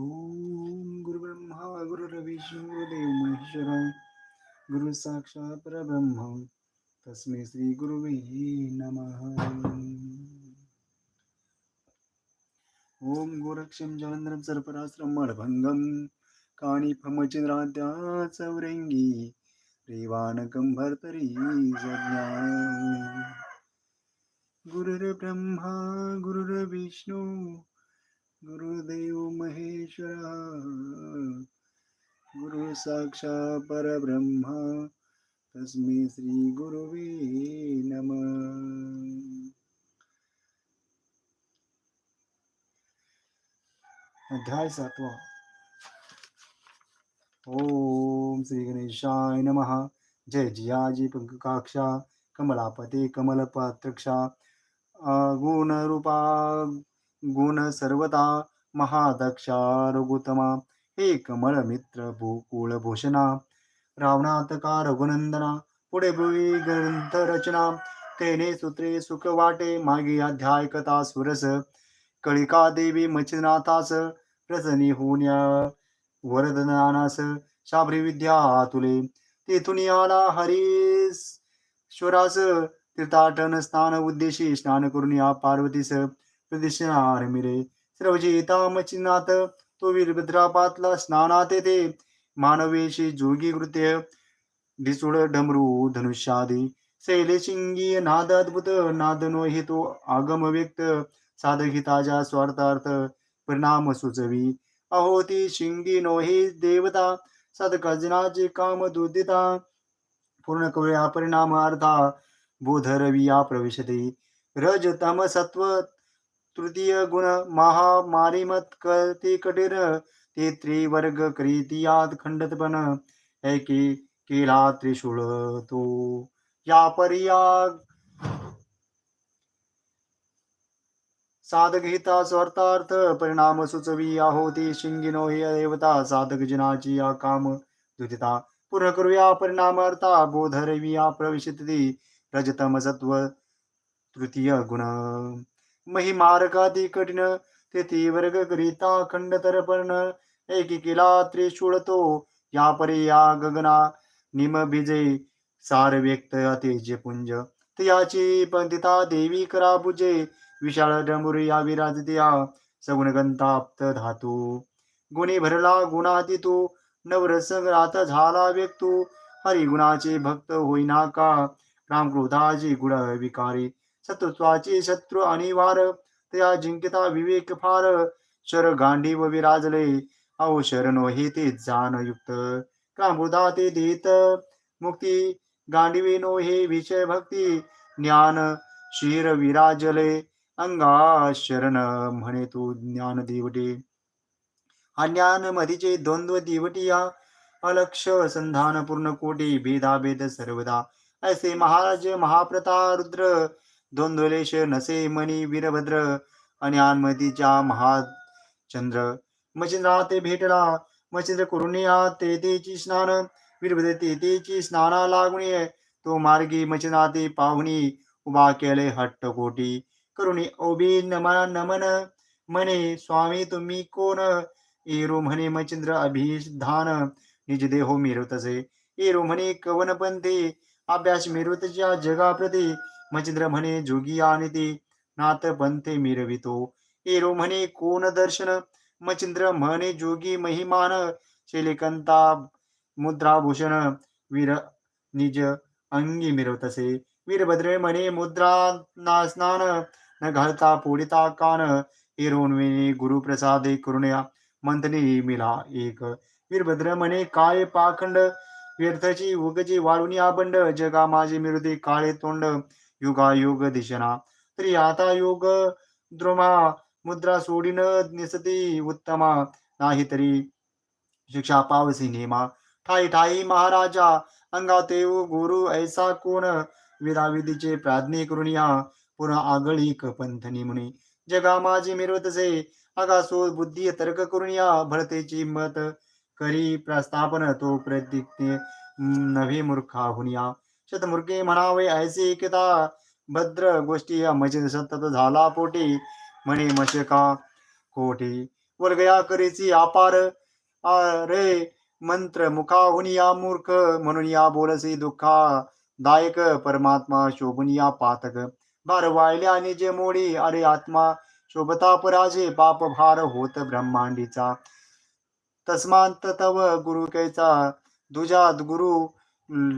ओम गुरुब्रह्मा गुरुर्विष्णू देव महेश्वरा गुरु साक्षात परब्रह्म। तस्मै श्री गुरुवे नमः। ओम गोरक्षं जलंधरं सर्परास्त्रं मळभङ्गं काणिफमचिन्द्राद्या चौरंगी रेवानकं भर्तरी जज्ञा गुरुर्ब्रह्मा गुरुर्विष्णू गुरुदेव महेश्वरा गुरु परब्रह्मा तस्मै श्री गुरुवे नमः। अध्याय सातवा। ओम श्री गणेशाय नमः। जय जियाजी पंककाक्षा कमलापते कमलपात्रक्षा गुणरूपा गुण सर्वता महादक्षा रघुतमा हे कमळ मित्र कुळभूषणा. रावणातका रघुनंदना पुढे भुवी ग्रंथ रचना. तेने सूत्रे सुख वाटे मागे अध्याय कथा सुरस. कळिका देवी मचिनाथास रसनी होण्या वरदनानास. शाबरी विद्या तुले तेथून आला हरीश्वरास. तीर्थाटन स्नान उद्देशी स्नान करून या पार्वतीस. प्रदक्षिणा मिरे सर्वजेता तो वीरभद्रापातला स्नानात येते। मानवेशी जोगी कृत्य ढिसुळ डमरू धनुष्यादी। शैले शिंगी नाद अद्भुत नादनो हेतो आगम व्यक्त। साधकिताच्या स्वार्थार्थ परिणाम सुचवी। अहो ती शिंगी नोही देवता सदकजनाचे काम दुदिता पूर्ण कवळ्या परिणाम अर्था बोधरविया प्रविशते। रज तम सत्व तृतीय गुण महामारीमत करते कटीर ते त्रिवर्ग करीतियात खंडतपण ऐकी केला त्रिशूळ तो. या पर्या साधक हिता स्वार्थार्थ. परिणाम सुचवी आहोती शिंगिनो हे देवता. साधक जनाची या काम दुधिता. पुनः करूया परिणामार्था बोधरविया प्रविशती रजतम सत्व तृतीय गुण. महिमार्गादी कठीण वर्ग तीवर्ग करिता खंडतरपण एकेकीला त्रिशूळ तो या परी या गगना निम भिजे सार व्यक्त तेजे पुंज तयाची पंडिता देवी करा बुजे विशाळ डंबुरी या विराजतिया सगुणगंताप्त धातू। गुणी भरला गुणाती तू नवरसंग्रात झाला व्यक्तू। हरिगुणाचे भक्त होईना का रामक्रोधाची गुण विकारी शत्रुत्वाची शत्रू अनिवार त्या जिंकिता विवेक फार. शर गांडीव विराजले अहो शरण हे ते जान युक्त कामृदा ते देत मुक्ती गांडीवे नो हे विषय भक्ती. ज्ञान शिर विराजले अंगा शरण म्हणे तू ज्ञान दिवटी. अज्ञान मधीचे द्वंद्व दिवटिया अलक्ष संधान पूर्ण कोटी भेदाभेद सर्वदा. ऐसे महाराज महाप्रता रुद्र द्वंद्वलेश नसे मनी वीरभद्र आणि आनमतीच्या महाचंद्र. मचिंद्रा ते भेटला. मचिंद्र करुणिया तेथेची स्नान. वीरभद्र तेथेची स्नाना लागुणी तो मार्गी मचिंद्रा ते पाहुणी उभा केले हट्ट कोटी करुणी ओबी नमन नमन. म्हणे स्वामी तुम्ही कोण? एरो म्हणे मचिंद्र अभिधान. निज देहो मिरवतसे. एरो म्हणे कवन पंथे अभ्यास मिरवतच्या जगाप्रती मचिंद्र म्हणे जोगी आणि ते नाथ बनते मिरवितो. एरो म्हणे कोण दर्शन? मचिंद्र म्हणे जोगी महिमान शेलेकंता मुद्राभूषण वीर निज अंगी मिरवतसे. वीरभद्रे म्हणे मुद्रा ना स्नान न घालता पोडिता कान. एरोनविनी गुरुप्रसादे करुणया मंथने मिला एक. वीरभद्र म्हणे काय पाखंड व्यर्थची उगची वाळून आबंड जगा माझे मिरुदे काळे तोंड युगा योग दिशना. तरी आता योग द्रोमा मुद्रा सोडीन निसती उत्तमा. नाही तरी शिक्षा पावसी नेमा. ठाई ठाई महाराजा अंगा तेव गुरु ऐसा कोण? विधाविधीचे प्राज्ञे करून या पुन्हा आगळी पंथनी मुनी. जगा माझी मिरवतसे आगासो बुद्धी तर्क करून या भरतेची मत करी प्रस्थापन तो प्रतिज्ञे नव्हे मूर्खा हुनिया। शतमूर्खे म्हणावे ऐसे एकता भद्र गोष्टी मचित सतत झाला पोटी म्हणे मशका कोटी वल्गया करीची अपार रे मंत्र मुखाहून या मूर्ख म्हणून या बोलसी दुःखा दायक परमात्मा शोभून या पातक। भार वाळले आणि जे मोडी अरे आत्मा शोभता पराजे पाप भार होत ब्रह्मांडीचा। तस्मांत तव गुरु कैचा दुजात गुरु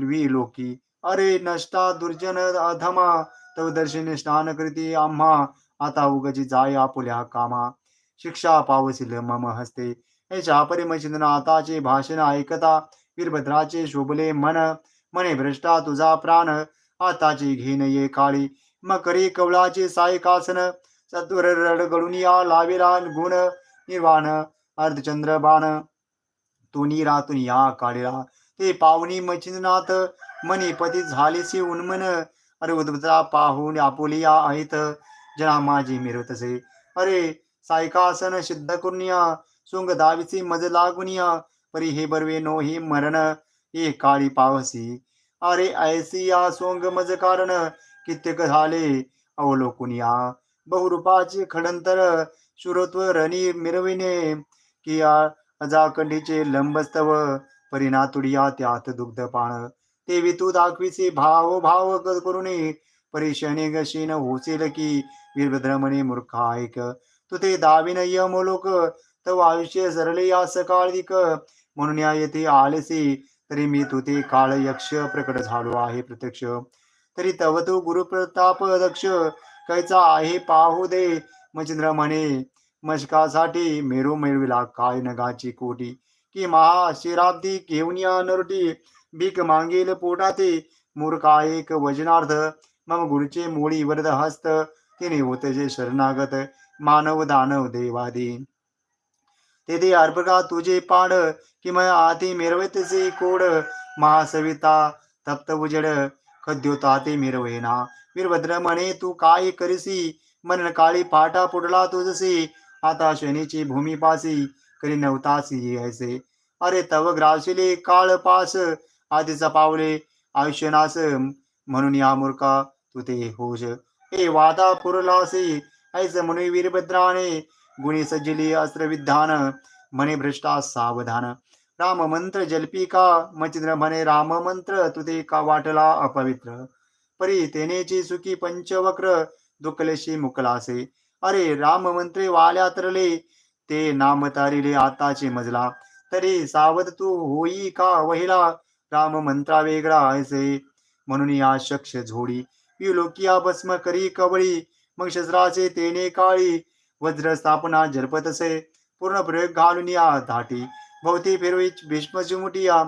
वी लोकी। अरे नष्टा दुर्जन अधमा तव दर्शने स्नान कृती आम्हा आता उगजी जाय आपुल्या कामा। शिक्षा पावसिल मम हस्ते। याच्या परिमचिंतन आताचे भाषण ऐकता वीरभद्राचे शोभले मन। मने भ्रष्टा तुझा प्राण आताचे घेन ये काळी। मकरी कवळाचे सायकासन सत्वर रडगडून या लावेला गुण। निर्वाण अर्धचंद्र बाण तुनी रातून या काढिला ते पावनी मचिंदनाथ मनी पती झालेसी उन्मन अरे उद्भता पाहून आपुलिया आहेत. जना माझी मिरवतसे अरे सायकासन सिद्ध करुनिया सुंग दावीसी मज लागुनिया परी हे बरवे नो ही मरण हे काळी पावसी. अरे ऐसी या सोंग मज कारण कित्येक झाले अवलोकुनिया. बहुरूपाचे खडंतर शुरत्व रणी मिरविणे की अजाकंडीचे लंबस्तव परिणातुडिया त्यात दुग्ध पाण ते वितू दाखविसी भाव भाव क- करुणे परिशने गशीन होसेल की वीरभद्रमणे मूर्खा ऐक तू ते दाविन यमलोक तव आयुष्य सरले या सकाळिक म्हणून या येथे आलेसी तरी मी तुते काळ यक्ष प्रकट झालो आहे प्रत्यक्ष. तरी तव तू गुरुप्रताप दक्ष कैचा आहे पाहू दे मचिंद्र म्हणे. मशकासाठी मेरू मिळविला काय नगाची कोटी. की महा शिराब्दी घेऊन या नरटी भीक मागील पोटाते. मूर्खा एक वजनार्थ मम गुरुचे मोळी वरद हस्त. तिने होतजे शरणागत मानव दानव देवादी तेथे अर्पका तुझे पाड कि मग आती मिरवतसे कोड. महासविता तप्त उजड खद्योता ते मिरवेना. वीरभद्र म्हणे तू काय करीसी? मन काळी पाटा पुडला तुझसी. आता शनीची भूमी पासी करी नवतासी ऐसे अरे तव ग्रासिले काळ पास आधीचा पावले आयुष्यनास म्हणून या मूर्खा तू ते होश. ए वादा पुरलासी ऐस म्हणून वीरभद्राने गुणी सज्जली अस्त्रविधान म्हणे भ्रष्टा सावधान. राम मंत्र जल्पिका मचिंद्र म्हणे राम मंत्र तुते का वाटला अपवित्र? परी तेनेची सुखी पंचवक्र दुखलेशी मुकलासे. अरे राम मंत्रे वाल्या तरले ते नाम तारिले आताचे मजला. तरी सावध तू होई का वहिला? राम मंत्रा वेगळा असे म्हणून या शक्ष झोडी. लोकिया भस्म करी कवळी मग शस्त्राचे तेने काळी वज्र स्थापना जलपतसे पूर्ण प्रयोग घालून या धाटी. भोवती फिरवी भीष्म चिमुटिया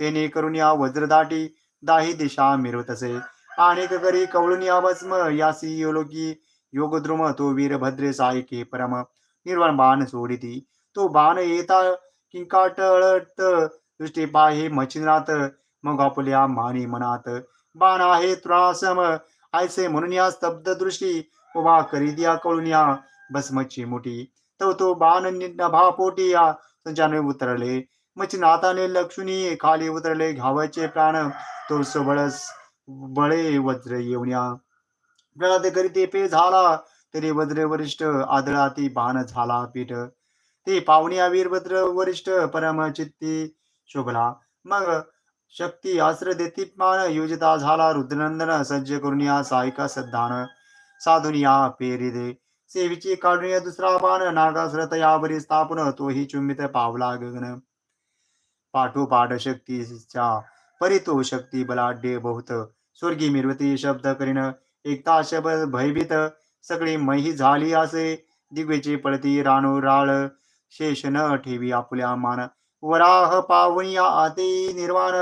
तेने करून या वज्र दाटी दाही दिशा मिरवतसे अनेक करी कवळून या भस्म यासी योलोकी योगद्रुम तो वीरभद्रे सायके परम निर्वाण बाण सोडिती। तो बाण येता किंकाटळत दृष्टी पाहे मचिनात मग आपल्या मानी मनात। बाण आहे त्रासम आयसे म्हणून या स्तब्ध दृष्टी उभा करी दिया कळून या भस्मची मुठी तो तो बाण नभा पोटी या संचाने उतरले। मचिनाथाने लक्ष्मी खाली उतरले घावाचे प्राण तो सबळस बळे वज्र येऊन्या ते करीते पे झाला. तरी वज्र वरिष्ठ आदळा ती बाण झाला पीठ. ते पाहुण्या वीरभद्र वरिष्ठ परमचित्ती शोभला. मग शक्ती आस्त्र देती मान योजिता झाला. रुद्रनंदन सज्ज करून या सायका सद्धान. साधून या पेरी दे. सेवीची काढून या दुसरा बाण नागासरत यावरी स्थापन तोही चुंबित पावला गगन. पाठोपाठ शक्तीच्या परितो शक्ती बलाढ्ये बहुत. स्वर्गी मिरवती शब्द करीन. एकता शब्द भयभीत सगळी मही झाली असे. दिग्वेची पळती राणू राळ शेष न ठेवी आपुल्या मान. वराह पावनिया आते निर्वाण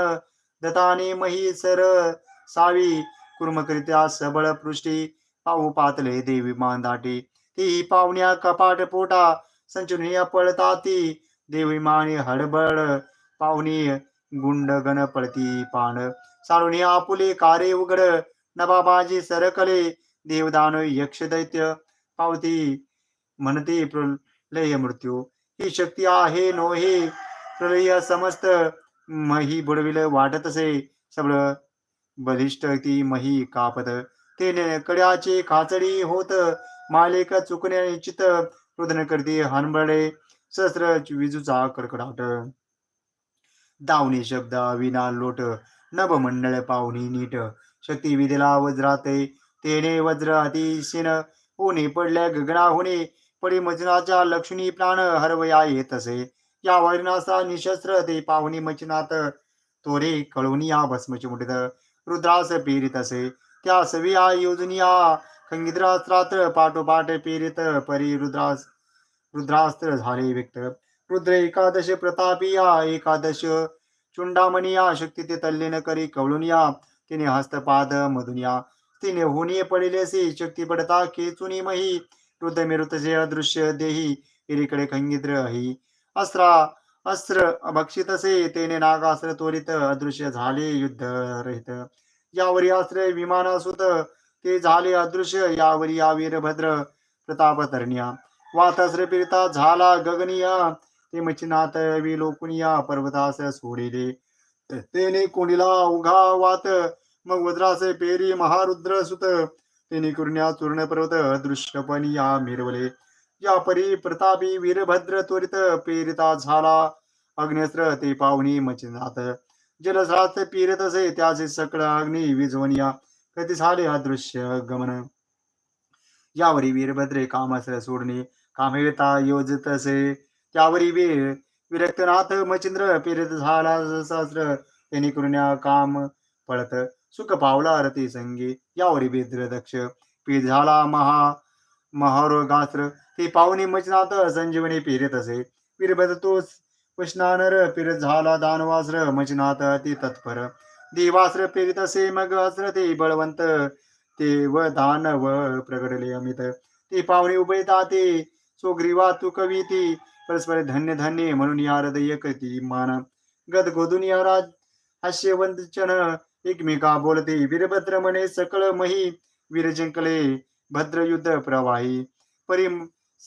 दताने मही सर सावी. कुर्मकरित्या सबळ पृष्ठी पाहू पातले देवी मान दाटी. ती पाहुण्या कपाट पोटा संचुनीय पळता ती देवी माणी हडबड पाहुणी गुंड गण पळती पान. साळुनी आपुले कारे उघड नबाबाजी सरकले देवदान यक्ष दैत्य. पावती म्हणते प्रलय मृत्यू. ही शक्ती आहे नो हे प्रलय समस्त मही बुडविल वाटतसे सबळ बलिष्ठ ती मही कापत. ते कड्याचे खाचडी होत. मालिक चुकणे निश्चित रुदन करती हनबळे सहस्र विजूचा कडकडाट. दावणी शब्द विना लोट. नभ मंडळ पाहुणी नीट. शक्ती विधीला वज्राते तेने वज्र अतिशिन होणे पडल्या गगना होणे पडी मचनाच्या लक्ष्मी प्राण हरवया येत असे. या वर्णाचा निशस्त्र ते पाहुणी मचनात तोरे कळवनिया भस्मची मुठीत रुद्रास पेरित असे. त्या सविया योजनिया खंगिद्रास्त्रात पाठोपाठ पेरित परी रुद्रास रुद्रास्त्र झाले व्यक्त. रुद्र एकादश प्रतापिया एकादश चुंडामणिया शक्ती ते तल्लीन करी कवळुनिया तिने हस्तपाद मधुनिया। तिने होणी पडिलेसी शक्ती पडता केचुनी मही। रुद्र मिरुतचे अदृश्य देही इरीकडे खंगिद्र ही अस्त्रा अस्त्र भक्षितसे तेने नागास्त्र त्वरित अदृश्य झाले युद्ध रहित यावरी अस्त्र विमानासुत ते झाले अदृश्य यावरी या वीरभद्र प्रताप तरण्या वातास्त्र पिरिता झाला गगनिया। ते मच्छिनाथ विलोकुनिया पर्वतास सोडिले। तेने कोणीला उघा वात मग वज्राचे पेरी महारुद्र सुत. तेने कुर्ण्या चूर्ण पर्वत दृश्यपणी या मिरवले. या परी प्रतापी वीरभद्र त्वरित पेरिता झाला. अग्नेस्त्र ते पाहुणी मचिनात जलसात पिरत असे त्याचे सकळ अग्नी विझवनिया कधी झाले अदृश्य गमन? यावरी वीरभद्रे कामास्त्र सोडणे. कामेता योजित असे. त्यावरी वीर विरक्तनाथ मचिंद्र पेरित झाला सहस्र त्यांनी कृण्या काम पळत सुख पावला रती संगी यावरी बेद्र दक्ष. पी झाला महा महारोगास्त्र ते पाहुणे मचनात संजीवनी पेरित असे. वीरभद्र तो कृष्णानर पिरत झाला दानवास्र मचनाथ ते तत्पर. देवास्र पेरित असे मग अस्त्र ते बळवंत ते व दान व प्रगडले अमित. ते पाहुणे उभयता ते सोग्रीवा तू कविती परस्पर धन्य धन्य म्हणून या हृदय कृती मान. गद गोदून या राज हास्यवंचन एकमेका बोलते वीरभद्र म्हणे सकळ मही वीर जिंकले भद्र युद्ध प्रवाही. परी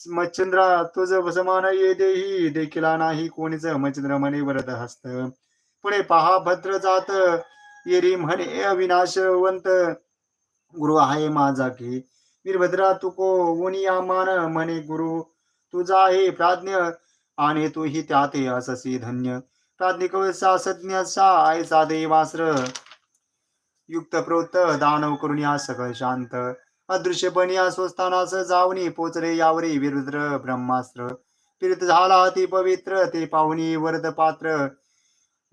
मच्छंद्रा तुझ समान ये देही देखिला नाही कोणीच मच्छंद्र म्हणे वरद हस्त पुढे पहा भद्र जात येरी म्हणे अविनाशवंत गुरु आहे माझा की. वीरभद्रा तुको उनिया मान म्हणे गुरु? तुझा आहे प्राज्ञ आणि तूही त्यात अससी धन्य. प्राज्ञिक सज्ञ सा आयसा देवास्त्र युक्त प्रोत दानव करून या सकळ शांत. अदृश्य बनिया स्वस्थानास जावणी पोचले यावरी विरुद्र ब्रह्मास्त्र. पीरित झाला ती पवित्र ते पाहुणी वरद पात्र.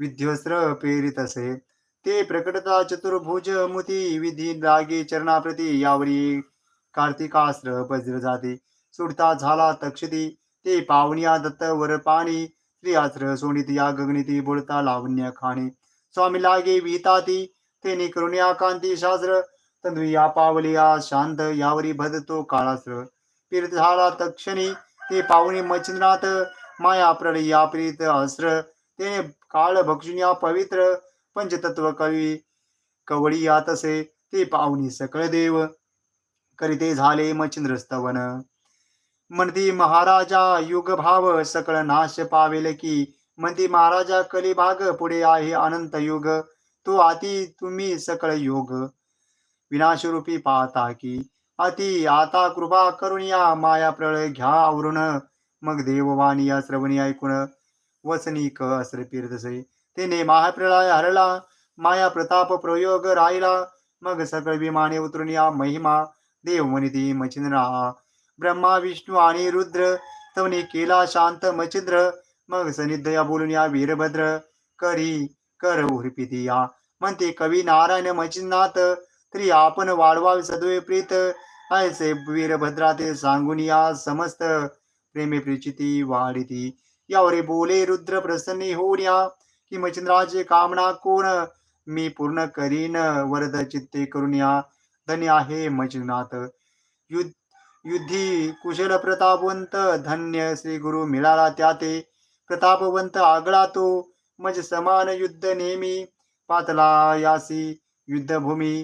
विध्वस्त्र प्रेरित असे. ते प्रकटता चतुर्भुज मुती विधी लागे चरणाप्रती यावरी कार्तिकास्त्र बज्र जाती. सुटता झाला तक्षती. ते पावनिया दत्त वर पाणी. स्त्रियास्त्र सोनित या गगनिती बोलता लावण्य खाणे. स्वामी लागे विहिताती तेने करुण्या कांती शास्त्र. तंदुया पावलिया शांत यावरी भदतो काळास्त्र. पीरित झाला तक्षणी. ते पाहुणे मच्छिंद्रनाथ. माया प्रलया प्रीत अस्त्र. तेने काळ भक्षुनिया पवित्र. पंचतत्व कवी. कवळी तसे. ते पाहुणी सकळ देव. करीते झाले मच्छिंद्र स्तवन. म्हणती महाराजा युग भाव सकळ नाश पावेल की म्हणती महाराजा कलिभाग पुढे आहे अनंत युग. तो आती तुम्ही सकळ योग. विनाशरूपी पाहता की अति आता कृपा करून या माया प्रळय घ्या आवरून. मग देववाणी या श्रवणी ऐकून वसनी क अस्त्र पिरदसे तेने महाप्रळय हरला माया प्रताप प्रयोग राहिला. मग सकळ विमाने उतरून या महिमा. देव म्हणती मचिंद्रा. ब्रह्मा विष्णू आणि रुद्र. तवने केला शांत मचिंद्र मग सनिधया बोलून या वीरभद्र करी कर उर्पिती या म्हणते कवी नारायण मचिंद्रनाथ तरी आपण वाढवावे सदवे प्रीत. ऐसे वीरभद्रा ते सांगून या समस्त. प्रेमे प्रिचिती वाढिती यावरे बोले रुद्र प्रसन्न होऊन या. की मचिंद्राचे कामना कोण? मी पूर्ण करीन. वरद चित्ते करून या. धन्य आहे मच्छिनाथ युद्ध युद्धी कुशल प्रतापवंत धन्य श्री गुरु मिळाला त्याते. प्रतापवंत आगळा तो मज समान युद्ध नेहमी पातला यासी युद्धभूमी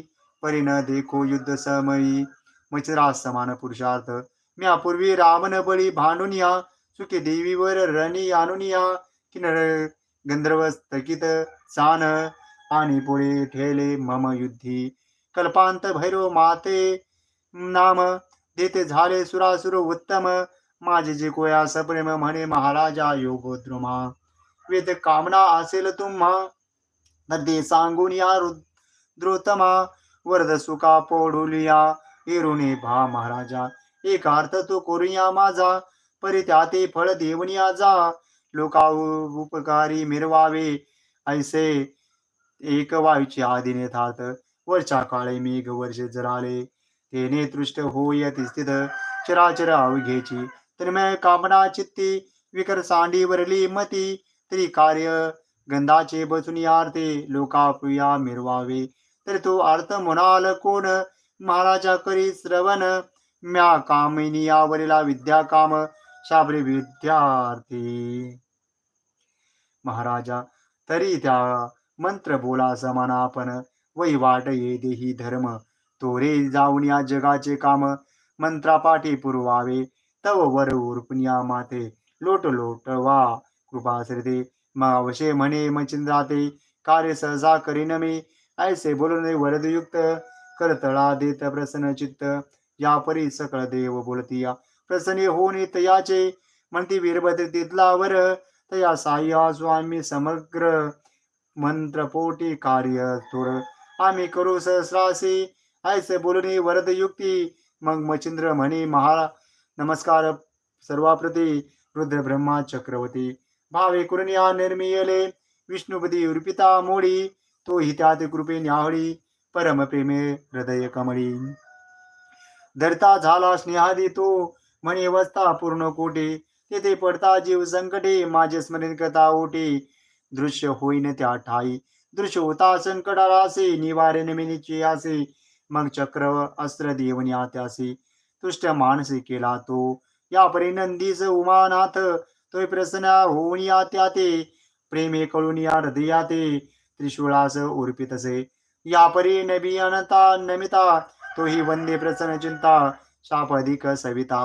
परिण देखो युद्ध समयी. मचरा समान पुरुषार्थ मी अपूर्वी रामन बळी भांडुनिया सुखी देवीवर रणी आणुनिया किनर गंधर्व स्थगित सान आणि पुढे ठेले मम युद्धी. कल्पांत भैरव माते नाम देते झाले सुरासुर उत्तम. माझे जे कोया सप्रेम म्हणे महाराजा योगोद्रुमा. वेद कामना असेल तुम्हा. तर ते सांगून या रुद्रोतमा वरद सुका पोडुलिया एरुणे भा महाराजा. एक अर्थ तो करूया माझा. परी त्या ते फळ देवनिया जा. लोका उपकारी मिरवावे. ऐसे एक वायूची आदिने थात वर्षा काळे मेघ वर्ष जराले. येणे दृष्ट होय स्थित चराचर अवघेची तन्मय कामना चित्ती विकर सांडीवरली मती. तरी कार्य गंधाचे बसून आरते लोकापुया मिरवावे. तर तो अर्थ म्हणाल कोण? महाराजा करी श्रवण. म्या कामिनी यावरीला विद्या काम शाबरी विद्यार्थी. महाराजा तरी त्या मंत्र बोला समान आपण. वै वाट ये देही धर्म. तोरे जाऊन या जगाचे काम. मंत्रापाठी पुरवावे. तव वर उर्पनिया माते लोट लोट वा. कृपा श्रीते मावशे म्हणे मचिंद्राते कार्य सहजा करीन मी. ऐसे बोलून वरदयुक्त. करतळा देत प्रसन्न चित्त. या परी सकळ देव बोलतिया प्रसन्न होऊन तयाचे म्हणती वीरभद्र तिथला वर. तया साह्या स्वामी समग्र. मंत्रपोटी कार्य थोर. आम्ही करू सहस्रासी. ऐसे बोलणे वरद युक्ती। मग मचिंद्र म्हणी महा नमस्कार सर्वाप्रती रुद्र ब्रह्मा चक्रवर्ती। भावे कुरनिया निर्मियले विष्णुपदी उर्पिता मोडी तो हितात कृपे न्याहळी परम प्रेमे हृदय कमळी। धरता झाला स्नेहादी तो म्हणे वस्ता पूर्ण कोटे। तेथे पडता जीव संकटे माझे स्मरण करता ओटे। दृश्य होईन त्या ठाई दृश्य होता संकटारासे निवारे नमिनीची आसे। मग चक्र अस्त्र देवनी त्यासी तुष्ट मानसी केला तो या परी नंदीस उमानाथ तो प्रसन्न होऊन या त्या ते प्रेमे कळून या हृदया ते त्रिशूळास उर्पितसे. या परी नबी अनता नमिता तोही वंदे प्रसन्न चिंता शाप अधिक सविता.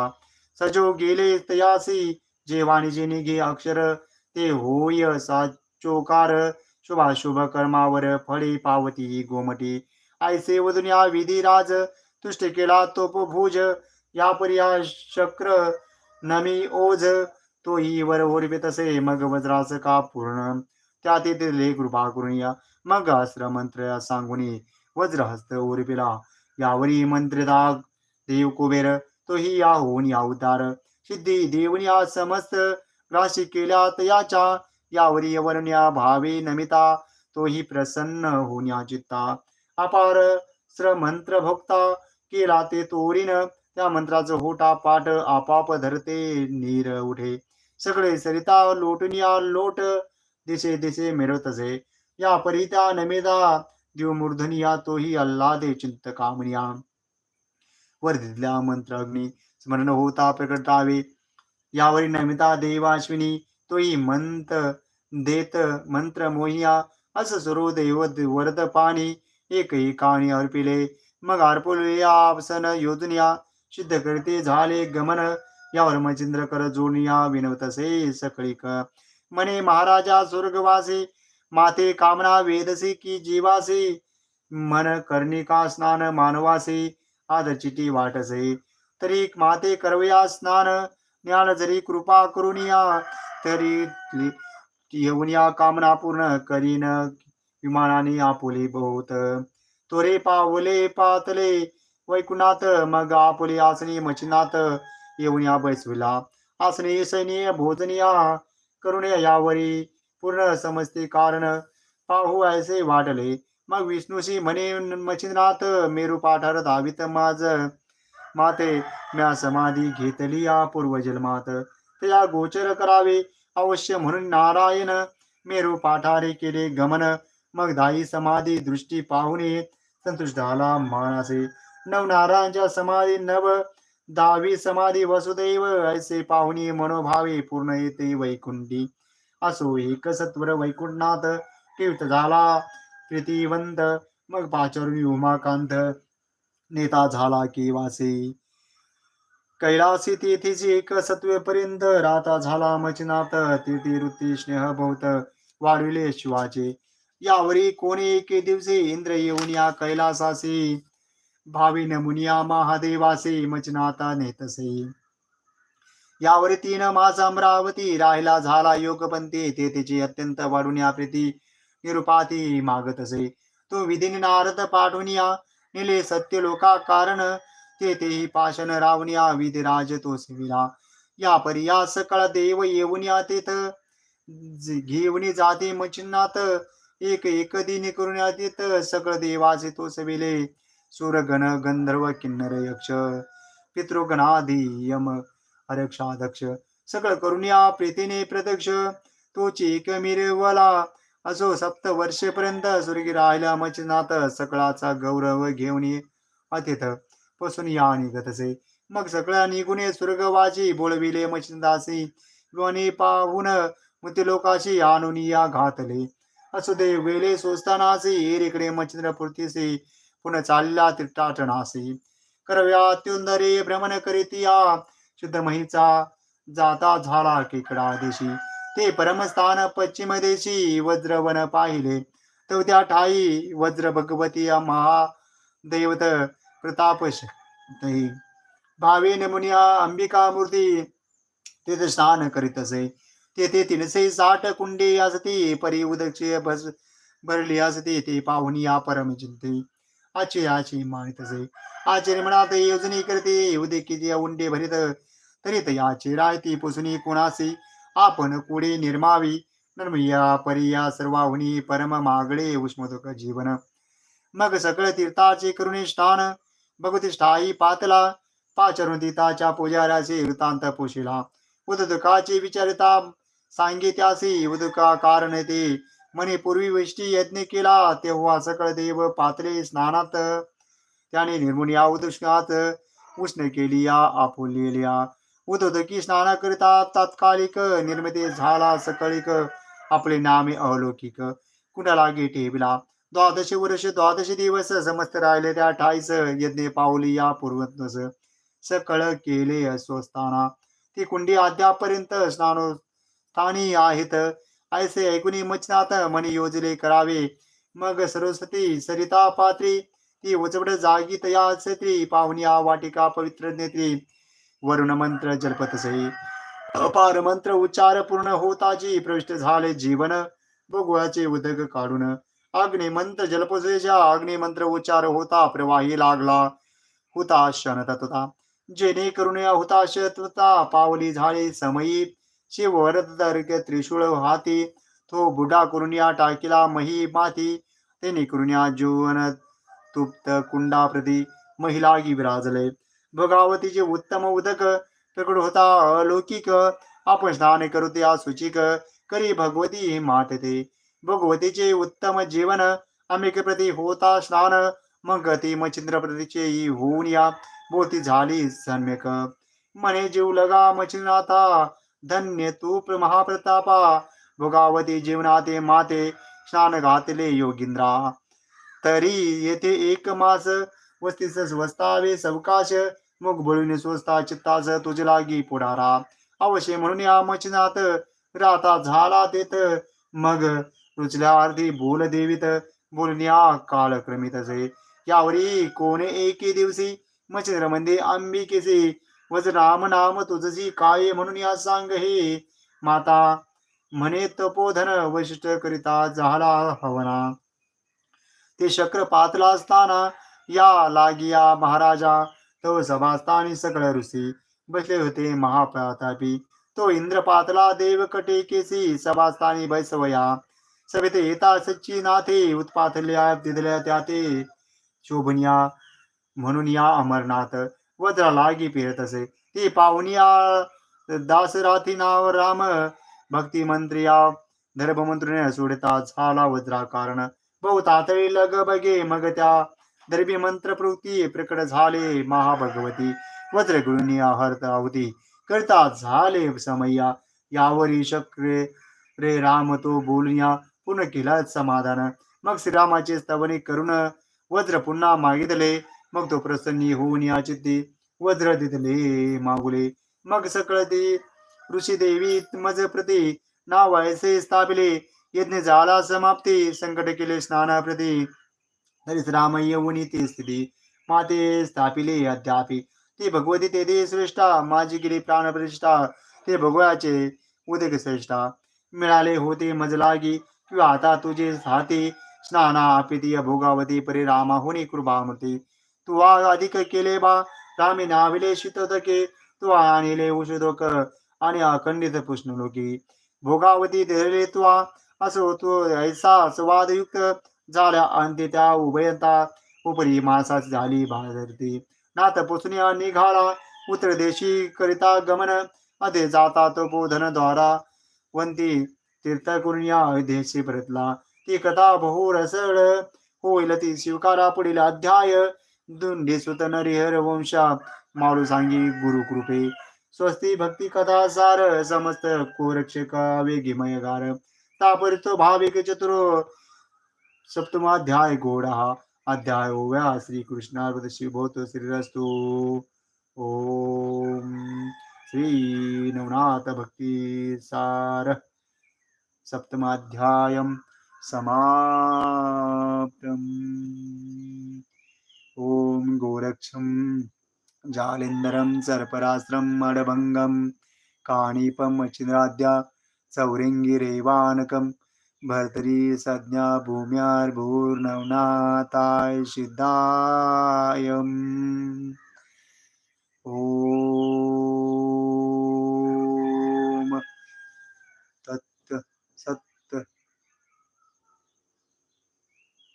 सजो गेले तयासी जेवाणीचे निघे अक्षर ते होय साचोकार शुभाशुभ कर्मावर फळे पावती गोमटी. ऐसे या विधिराज तुष्ट केला तोपभुज या पर्या शक्र नमी ओझ तोही वर ओरबे तसे मग वज्रास का पूर्ण? त्या तेथे कृपा करून या. मग अस्त्र मंत्र सांगुनी वज्रहस्त ओरपिला. यावरी मंत्रिदा देव कुबेर तोही या होऊन या उतार. सिद्धी देवनी या समस्त राशी केल्या तयाच्या यावरी वरण्या भावे नमिता तोही प्रसन्न होऊन या चित्ता. अपार श्रमंत्र मंत्र भोक्ता केला ते तोरीन. त्या मंत्राचं होटा पाठ आपाप धरते नीर उठे. सगळे सरिता लोटनिया लोट दिसे दिसे मिळवतसे या परिता नमेदा देव मूर्धनिया तोही अल्लादे चिंत कामनिया. वर्धितल्या मंत्र अग्नी स्मरण होता प्रकटावे यावरी नमिता देवाश्विनी तोही मंत देत मंत्र मोहिया. अस सुरो देव वरद पाणी. एकही काणी अर्पिले. मग अर्पुले आपसन योजनिया. सिद्ध करते झाले गमन. यावर मचिंद्र कर जोनिया विनवतसे क. म्हणे महाराजा स्वर्गवासी. माते कामना वेदसी की जीवासी. मन कर्णिका स्नान मानवासी. आदचिटी वाटसे. तरी माते करवया स्नान. ज्ञान जरी कृपा करुनिया. तरी येऊन या कामना पूर्ण करीन. विमानाने आपुले बहुत तोरे पावले पातले वैकुनाथ मग आपुले आसनी मचिनाथ येऊन या बैसविला. आसने सैन्य भोजनिया करुणे यावरी पूर्ण समजते कारण पाहू ऐसे वाटले. मग विष्णूशी म्हणे मचिनाथ मेरू पाठार धावित माझ माते म्या समाधी घेतली या पूर्वजन्मात त्या गोचर करावे अवश्य म्हणून नारायण मेरू पाठारे केले गमन. मग दाई समाधी दृष्टी पाहुणे संतुष्ट झाला मानसे नव नारायणच्या समाधी नव. दहावी समाधी वसुदैव. ऐसे पाहुणे मनोभावे पूर्ण येते वैकुंठी. असो एक सत्वर वैकुंठनाथ कीर्त झाला. प्रीतिवंत. मग पाचरवी उमाकांत. नेता झाला केवासी कैलासी तेथीची एक सत्वेपर्यंत. राता झाला मचनाथ तीर्थी वृत्ती स्नेह बहुत वाढविले शिवाचे. यावरी कोणी एके दिवशी इंद्र येऊन या कैलासासी भावी नमुनिया महादेवासे मचनाता नेतसे. यावर तीन माझा अमरावती राहिला झाला योगपंथी ते तिची अत्यंत वाढून या प्रीती निरुपाती मागत असे तो विधीन नारद पाठवून या निले सत्य लोका कारण ते तेही पाषण रावून या विधिराज तो सेविला. या पर्यास या सकळ देव येऊन या तेथ घेऊन जाते मचिन्नात एक एक दिनी करून आदित सकळ देवाचे तो सविले. सुरगण गंधर्व किन्नर यक्ष पितृगणाधी यम अरक्षाध्यक्ष. सकळ करून या प्रीतीने प्रत्यक्ष. तोची एक मिरवला असो सप्त वर्षेपर्यंत सुरगी राहिला मचिनाथ सकळाचा गौरव घेऊन ये अतिथ पसून या निघतसे मग सगळ्या निघून ये बोलविले मचिंदासी वने पाहून मृत्यू लोकाशी आणून या घातले. असू दे वेले सोसतानासी एरीकडे मच्छिंद्र पुरतीसी पुन्हा चालला तिटाटणासी करव्या त्युंदरी भ्रमण करीत या शुद्ध महिचा जाता झाला केकडा देशी. ते परमस्थान पश्चिम देशी वज्रवन पाहिले. तो त्या ठाई वज्र भगवती या महादैवत प्रतापश भावे नमुनिया अंबिका मूर्ती तिथे स्नान करीत असे तेथे तीनशे साठ कुंडे असती परी उदकची बस भरली असते ते पाहून या परम चिंते आचे आचे मानित असे आचे मनात योजनी करते उदकीची उंडे भरीत. तरी याचे राहती पुसणी कुणासी आपण कुडे निर्मावी? नर्मया परिया सर्वाहुनी परम मागळे उष्मदुक जीवन. मग सकळ तीर्थाचे करुणिष्ठान स्नान भगवती स्थायी पातला. पाचरुदिताच्या पुजाऱ्याचे वृत्तांत पोशिला. उदुकाचे विचारिता सांगित्यासी उदका कारण ते. म्हणे पूर्वी वैष्टी यज्ञ केला तेव्हा सकळ देव पात्रे स्नानात. त्याने निर्मुन या उदृष्णात उष्ण केली या आपुलेल्या उदोदकी स्नान करिता तात्कालिक निर्मिती झाला सकळिक. आपले नामे अलौकिक. कुणाला गे ठेविला? द्वादश वर्ष द्वादश दिवस समस्त राहिले त्या ठाईस. यज्ञ पावली या पूर्वतनस सकळ केले अस्वस्थाना. ती कुंडी अद्यापर्यंत स्नानो स्थानी आहेत. ऐसे ऐकुनी मचनात मनी योजले करावे. मग सरस्वती सरिता पात्री ती उचवड जागी तया सत्री आ वाटिका पवित्र नेत्री. वरुण मंत्र जलपतसे अपार मंत्र उच्चार पूर्ण होताची प्रविष्ट झाले जीवन. भोगवाचे उदक काढून. अग्नि मंत्र जलपसेच्या अग्नि मंत्र उच्चार होता प्रवाही लागला. होता शनत होता जेणे करून या होता शतता पावली झाले समयी. शिव वरद त्रिशूळ हाती तो बुडा कुरुण्या टाकिला टाकीला मही माती त्याने करून या जीवन तुप्त कुंडा प्रती महिला विराजले भोगावतीचे उत्तम उदक प्रकट होता अलौकिक आपण स्नान करू त्या सुचिक करी भगवती मातते। भगवतीचे उत्तम जीवन अमेक प्रती होता स्नान मग ती मचिंद्र प्रतीचे होऊन या बोती झाली सम्यक। मने जीव लगा मचिनाथा धन्य तू प्र- महाप्रतापा भोगावती जीवनाते माते स्नान घातले योगिंद्रा. तरी येथे एक मास वस्तीस स्वस्तावे सवकाश मग बळून स्वस्ता चित्तास तुझ लागी पुढारा. अवश्य म्हणून या मचनात राता झाला तेथ मग रुचल्या अर्धी बोल देवीत बोलण्या कालक्रमित असे यावरी कोणे एके दिवशी मच्छिंद्र म्हणजे अंबिकेसी वज राम नाम तुझी काय म्हणून या सांग हे. माता म्हणे तपोधन वैशिष्ट करिता झाला हवना. ते शक्र पातला असताना या लागिया महाराजा तो सभास्थानी सकळ ऋषी बसले होते महाप्रतापी. तो इंद्र पातला देव कटेकेसी सभास्थानी बैसवया. सभेत येता सच्ची नाथे उत्पातल्या तिथल्या त्या ते शोभनिया म्हणून या अमरनाथ वज्रा लागी फिरत असे ती पाहुणिया दासराथी नाव राम भक्ती मंत्री या धर्ममंत्रीने सोडता झाला वज्रा कारण. बहु तातळी लग बगे मग त्या दर्भी मंत्र प्रवृत्ती प्रकट झाले महाभगवती. वज्र गुरुनी हरत आहुती करता झाले समय्या यावरी शक्रे रे राम तो बोलण्या पुन्हा केला समाधान. मग श्रीरामाचे स्तवने करून वज्र पुन्हा मागितले. मग तो प्रसन्नी होऊन या वज्र दिदले मागुले. मग सकळ ऋषी देवी मज प्रती नाव ऐसे स्थापिले. यज्ञ झाला समाप्ती. संकट केले स्नाना प्रती तरीच राम येऊन ती स्थिती. माते स्थापिले अद्यापि ते भगवती तेथे श्रेष्ठा. माझी गेली प्राणप्रतिष्ठा ते भगवाचे उदक श्रेष्ठा. मिळाले होते मज लागी. किंवा आता तुझे हाती स्नाना आपिती भोगावती परिरामा होणे कृपामती तू अधिक केले बा. रामे नाविले शितके तू आणले उषोदक. आणि अखंडित पुष्ण लोकी भोगावती धरले तू असो तू ऐसा स्वादयुक्त. झाल्या अंती त्या उभयंता. उपरी मासाच झाली भाजरती नाथ पुसण्या निघाला. उत्तर देशी करिता गमन. अधे जाता तो बोधन द्वारा. वंती तीर्थ देशी परतला. ती कथा बहु रसळ. होईल ती स्वीकारा पुढील अध्याय. दुंडी सुत नरिहर वंशा। माळू सांगी गुरु कृपे। स्वस्ती भक्ती कथा सार समस्त कोरक्षक वेगिमय गार। तापरितो भाविक चतुर सप्तमाध्याय गोडा। अध्याय ओव्या श्री कृष्णार्पद शिवभोत श्रीरस्तु। ओम श्री नवनाथ भक्ती सार। सप्तमाध्यायं समाप्तम्। ॐ गोरक्षं जालिन्दरं सर्परास्त्रम् अडभङ्गं काणीपम् चिन्द्राद्या चौरिङ्गिरेवानकं भर्तरी सज्ञा भूम्यार्भूर्नवनाताय सिद्धायम् ॐ